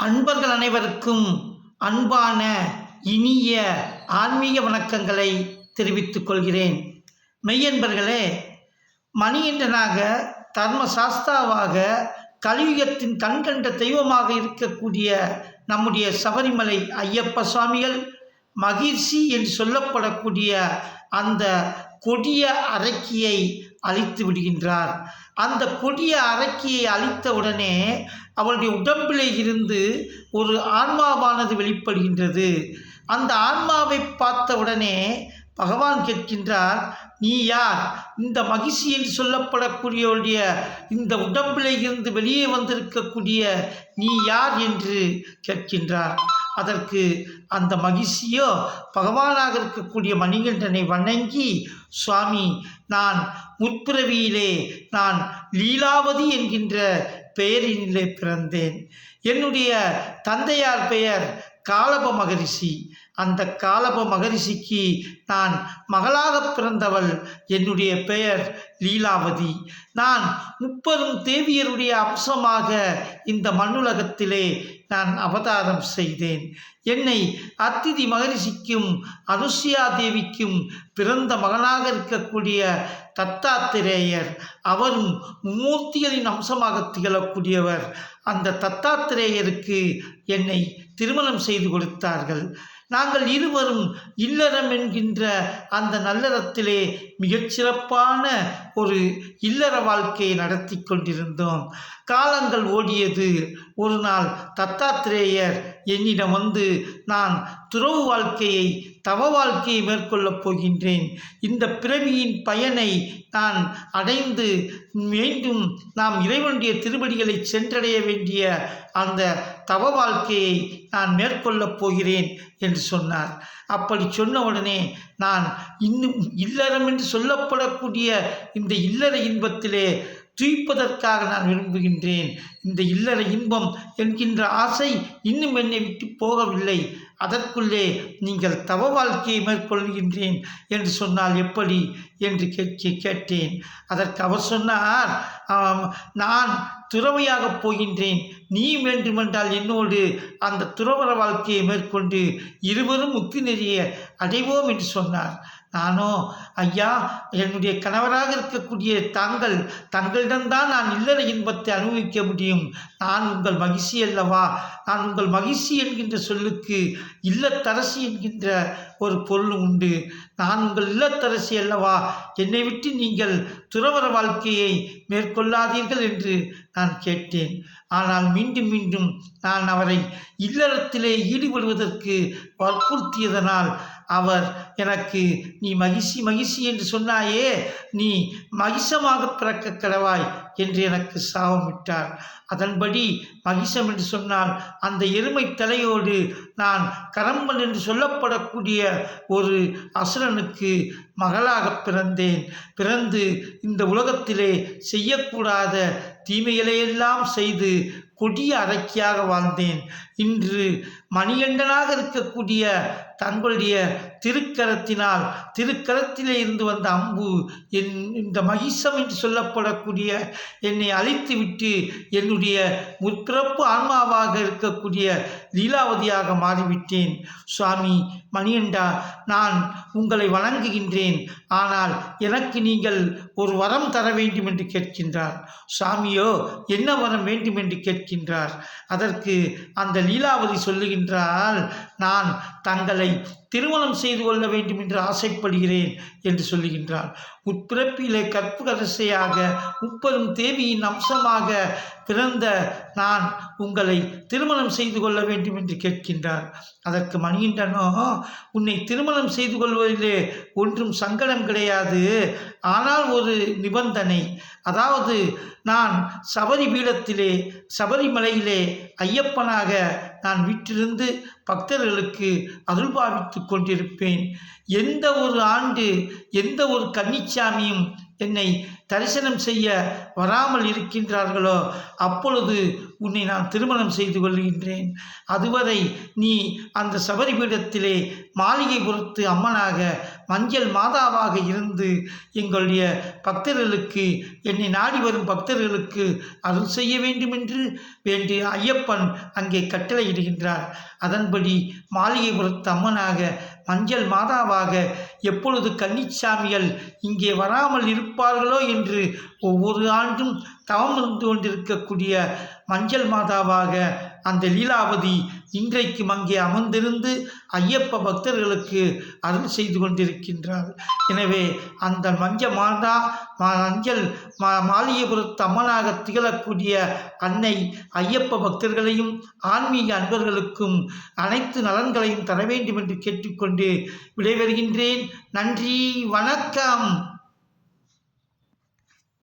அன்பர்கள் அனைவருக்கும் அன்பான இனிய ஆன்மீக வணக்கங்களை தெரிவித்துக் கொள்கிறேன். மெய்யன்பர்களே மணிகண்டனாக தர்ம சாஸ்தாவாக கலியுகத்தின் கண்கண்ட தெய்வமாக இருக்கக்கூடிய நம்முடைய சபரிமலை ஐயப்ப சுவாமிகள் மகிழ்ச்சி என்று சொல்லப்படக்கூடிய அந்த கொடிய அரக்கியை அழித்து விடுகின்றார். அந்த கொடிய அரக்கியை அழித்த உடனே அவளுடைய உடம்பிலே இருந்து ஒரு ஆன்மாவானது வெளிப்படுகின்றது. அந்த ஆன்மாவை பார்த்தவுடனே பகவான் கேட்கின்றார் நீ யார்? இந்த மகிழ்ச்சி என்று சொல்லப்படக்கூடியவருடைய இந்த உடம்பிலே இருந்து வெளியே வந்திருக்கக்கூடிய நீ யார்? என்று கேட்கின்றார். அதற்கு அந்த மகிழ்ச்சியோ பகவானாக இருக்கக்கூடிய மணிகண்டனை வணங்கி சுவாமி நான் முற்பிறவியிலே நான் லீலாவதி என்கின்ற பெயரினிலே பிறந்தேன். என்னுடைய தந்தையார் பெயர் காலப மகரிஷி அந்த காலப மகரிஷிக்கு நான் மகளாக பிறந்தவள். என்னுடைய பெயர் லீலாவதி. நான் முப்பெரும் தேவியருடைய அம்சமாக இந்த மண்ணுலகத்திலே நான் அவதாரம் செய்தேன். என்னை அத்திதி மகரிஷிக்கும் அனுசியா தேவிக்கும் பிறந்த மகனாக இருக்கக்கூடிய தத்தாத்திரேயர். அவரும் மூர்த்திகளின் அம்சமாக திகழக்கூடியவர். அந்த தத்தாத்திரேயருக்கு என்னை திருமணம் செய்து கொடுத்தார்கள். நாங்கள் இருவரும் இல்லறம் என்கின்ற அந்த நல்லறத்திலே மிகச்சிறப்பான ஒரு இல்லற வாழ்க்கையை நடத்தி கொண்டிருந்தோம். காலங்கள் ஓடியது. ஒரு நாள் தத்தாத்திரேயர் என்னிடம் வந்து நான் துறவு வாழ்க்கையை தவ வாழ்க்கையை மேற்கொள்ளப் போகின்றேன். இந்த பிறவியின் பயனை நான் அடைந்து மீண்டும் நாம் இறைவனுடைய திருவடிகளை சென்றடைய வேண்டிய அந்த தவ வாழ்க்கையை நான் மேற்கொள்ளப் போகிறேன் என்று சொன்னார். அப்படி சொன்ன உடனே நான் இன்னும் இல்லறம் என்று சொல்லப்படக்கூடிய இந்த இல்லற இன்பத்திலே துய்ப்பதற்காக நான் விரும்புகின்றேன். இந்த இல்லற இன்பம் என்கின்ற ஆசை இன்னும் என்னை விட்டு போகவில்லை. அதற்குள்ளே நீங்கள் தவ வாழ்க்கையை மேற்கொள்கின்றேன் என்று சொன்னால் எப்படி என்று கேட்க கேட்டேன். அதற்கு அவர் சொன்னார் நான் துறவையாகப் போகின்றேன். நீ வேண்டுமென்றால் என்னோடு அந்த துறவர வாழ்க்கையை மேற்கொண்டு இருவரும் முக்தி நெறிய அடைவோம் என்று சொன்னார். நானோ ஐயா என்னுடைய கணவராக இருக்கக்கூடிய தாங்கள் தங்களிடம்தான் நான் இல்லற இன்பத்தை அனுபவிக்க முடியும். நான் உங்கள் மகிழ்ச்சி அல்லவா? நான் உங்கள் மகிழ்ச்சி என்கின்ற சொல்லுக்கு இல்லத்தரசி என்கின்ற ஒரு பொருள் உண்டு. நான் உங்கள் இல்லத்தரசி அல்லவா? என்னை விட்டு நீங்கள் துறவர வாழ்க்கையை மேற்கொள்ளாதீர்கள் என்று நான் கேட்டேன். ஆனால் மீண்டும் மீண்டும் நான் அவரை இல்லறத்திலே ஈடுபடுவதற்கு வற்புறுத்தியதனால் அவர் எனக்கு நீ மகிழ்ச்சி மகிழ்ச்சி என்று சொன்னாயே நீ மகிஷமாக பிறக்க கடவாய். என்று எனக்கு சாபமிட்டார் அதன்படி மகிஷம் என்று சொன்னால் அந்த எருமை தலையோடு நான் கரம்பன் என்று சொல்லப்படக்கூடிய ஒரு அசுரனுக்கு மகளாக பிறந்தேன். பிறந்து இந்த உலகத்திலே செய்யக்கூடாத தீமைகளையெல்லாம் செய்து கொடிய அரக்கியாக வாழ்ந்தேன். இன்று மணிகண்டனாக இருக்கக்கூடிய தங்களுடைய திருக்கரத்தினால் திருக்கரத்திலே இருந்து வந்த அம்பு என் இந்த மகிஷம் என்று சொல்லப்படக்கூடிய என்னை அழித்துவிட்டு என்னுடைய முற்பிறப்பு ஆன்மாவாக இருக்கக்கூடிய லீலாவதியாக மாறிவிட்டேன். சுவாமி மணியண்டா நான் உங்களை வணங்குகின்றேன். ஆனால் எனக்கு நீங்கள் ஒரு வரம் தர வேண்டும் என்று கேட்கின்றார். சாமியோ என்ன வரம் வேண்டும் என்று கேட்கின்றார்? அதற்கு அந்த லீலாவதி சொல்லுகின்றால் நான் தங்களை திருமணம் செய்து கொள்ள வேண்டும் என்று ஆசைப்படுகிறேன் என்று சொல்லுகின்றார். உட்பிறப்பிலே கற்புகரசையாக முப்பதும் தேவியின் அம்சமாக பிறந்த நான் உங்களை திருமணம் செய்து கொள்ள வேண்டும் என்று கேட்கின்றார். அதற்கு மணிகின்றனோ உன்னை திருமணம் செய்து கொள்வதிலே ஒன்றும் சங்கடம் கிடையாது. ஆனால் ஒரு நிபந்தனை. அதாவது நான் சபரி பீடத்திலே சபரிமலையிலே ஐயப்பனாக நான் வீட்டிலிருந்து பக்தர்களுக்கு அருள் பாவித்து கொண்டிருப்பேன். எந்த ஒரு ஆண்டு எந்த ஒரு கன்னிச்சாமியும் என்னை தரிசனம் செய்ய வராமல் இருக்கின்றார்களோ அப்பொழுது உன்னை நான் திருமணம் செய்து கொள்கின்றேன். அதுவரை நீ அந்த சபரிபீடத்திலே மாளிகை பொறுத்து அம்மனாக மஞ்சள் மாதாவாக இருந்து எங்களுடைய பக்தர்களுக்கு என்னை நாடி வரும் பக்தர்களுக்கு அருள் செய்ய வேண்டும் என்று வேண்டிய ஐயப்பன் அங்கே கட்டளையிடுகின்றார். அதன்படி மாளிகை பொறுத்து அம்மனாக மஞ்சள் மாதாவாக எப்பொழுது கன்னிச்சாமிகள் இங்கே வராமல் இருப்பார்களோ என்று ஒவ்வொரு ஆண்டும் தவம் இருந்து கொண்டிருக்கக்கூடிய மஞ்சள் மாதாவாக அந்த லீலாவதி இன்றைக்கும் அங்கே அமர்ந்திருந்து ஐயப்ப பக்தர்களுக்கு அருள் செய்து கொண்டிருக்கின்றார் எனவே அந்த மஞ்ச மாதா மா- மஞ்சள் மா மாளிகைபுரத்து அம்மனாக திகழக்கூடிய அன்னை ஐயப்ப பக்தர்களையும் ஆன்மீக அன்பர்களுக்கும் அனைத்து நலன்களையும் தர வேண்டும் என்று கேட்டுக்கொண்டு விடைபெறுகின்றேன். நன்றி வணக்கம்.